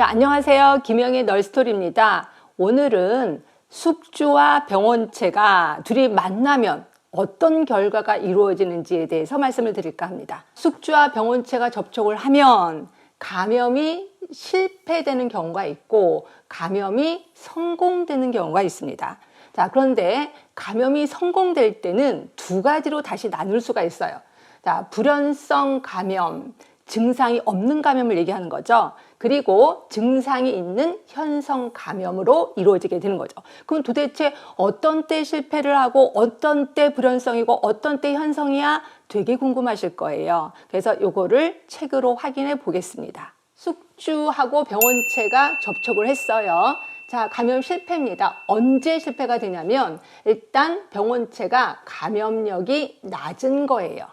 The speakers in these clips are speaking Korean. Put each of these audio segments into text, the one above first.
자, 안녕하세요. 김영의 널스토리입니다. 오늘은 숙주와 병원체가 둘이 만나면 어떤 결과가 이루어지는지에 대해서 말씀을 드릴까 합니다. 숙주와 병원체가 접촉을 하면 감염이 실패되는 경우가 있고 감염이 성공되는 경우가 있습니다. 자, 그런데 감염이 성공될 때는 두 가지로 다시 나눌 수가 있어요. 자, 불연성 감염, 증상이 없는 감염을 얘기하는 거죠. 그리고 증상이 있는 현성 감염으로 이루어지게 되는 거죠. 그럼 도대체 어떤 때 실패를 하고 어떤 때 불연성이고 어떤 때 현성이야 되게 궁금하실 거예요. 그래서 요거를 책으로 확인해 보겠습니다. 숙주하고 병원체가 접촉을 했어요. 자, 감염 실패입니다. 언제 실패가 되냐면 일단 병원체가 감염력이 낮은 거예요.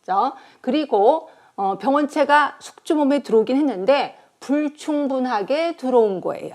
그죠? 그리고 어, 병원체가 숙주 몸에 들어오긴 했는데 불충분하게 들어온 거예요.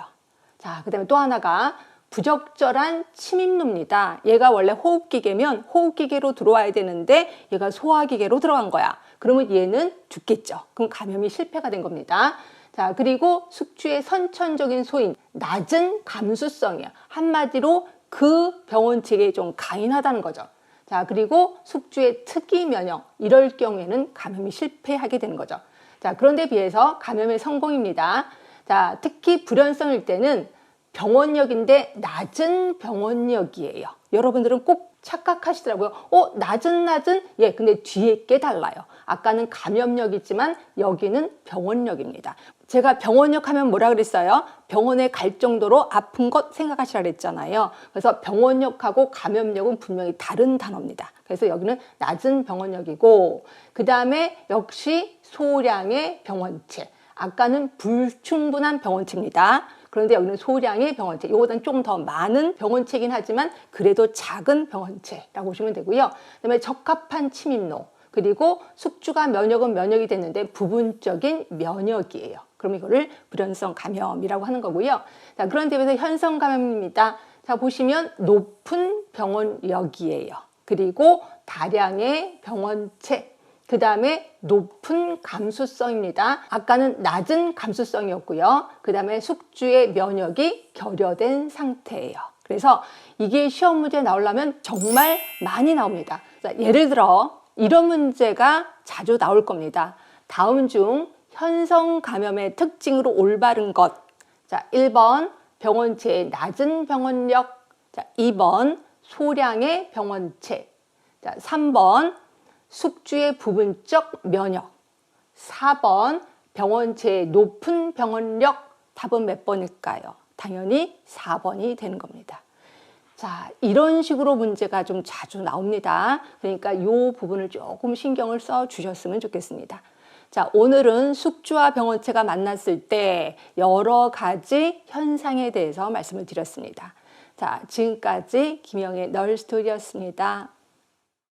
자, 그 다음에 또 하나가 부적절한 침입로입니다. 얘가 원래 호흡기계면 호흡기계로 들어와야 되는데 얘가 소화기계로 들어간 거야. 그러면 얘는 죽겠죠. 그럼 감염이 실패가 된 겁니다. 자, 그리고 숙주의 선천적인 소인, 낮은 감수성이야. 한마디로 그 병원 측에 좀 강인하다는 거죠. 자, 그리고 숙주의 특이 면역, 이럴 경우에는 감염이 실패하게 되는 거죠. 자, 그런데 비해서 감염의 성공입니다. 자, 특히 불연성일 때는 병원력인데 낮은 병원력이에요. 여러분들은 꼭 착각하시더라고요. 어, 낮은 낮은? 예, 근데 뒤에 게 달라요. 아까는 감염력이지만 여기는 병원력입니다. 제가 병원력 하면 뭐라 그랬어요? 병원에 갈 정도로 아픈 것 생각하시라 그랬잖아요. 그래서 병원력하고 감염력은 분명히 다른 단어입니다. 그래서 여기는 낮은 병원력이고, 그 다음에 역시 소량의 병원체. 아까는 불충분한 병원체입니다. 그런데 여기는 소량의 병원체. 이거보다는 조금 더 많은 병원체이긴 하지만 그래도 작은 병원체라고 보시면 되고요. 그다음에 적합한 침입로. 그리고 숙주가 면역은 면역이 됐는데 부분적인 면역이에요. 그럼 이거를 불연성 감염이라고 하는 거고요. 자, 그런데 비해서 현성 감염입니다. 자, 보시면 높은 병원력이에요. 그리고 다량의 병원체. 그 다음에 높은 감수성입니다. 아까는 낮은 감수성이었고요. 그 다음에 숙주의 면역이 결여된 상태예요. 그래서 이게 시험 문제 나오려면 정말 많이 나옵니다. 자, 예를 들어 이런 문제가 자주 나올 겁니다. 다음 중 현성 감염의 특징으로 올바른 것. 자, 1번 병원체의 낮은 병원력. 자, 2번 소량의 병원체. 자, 3번 숙주의 부분적 면역. 4번 병원체의 높은 병원력. 답은 몇 번일까요? 당연히 4번이 되는 겁니다. 자, 이런 식으로 문제가 좀 자주 나옵니다. 그러니까 이 부분을 조금 신경을 써 주셨으면 좋겠습니다. 자, 오늘은 숙주와 병원체가 만났을 때 여러 가지 현상에 대해서 말씀을 드렸습니다. 자, 지금까지 김영의 널스토리였습니다.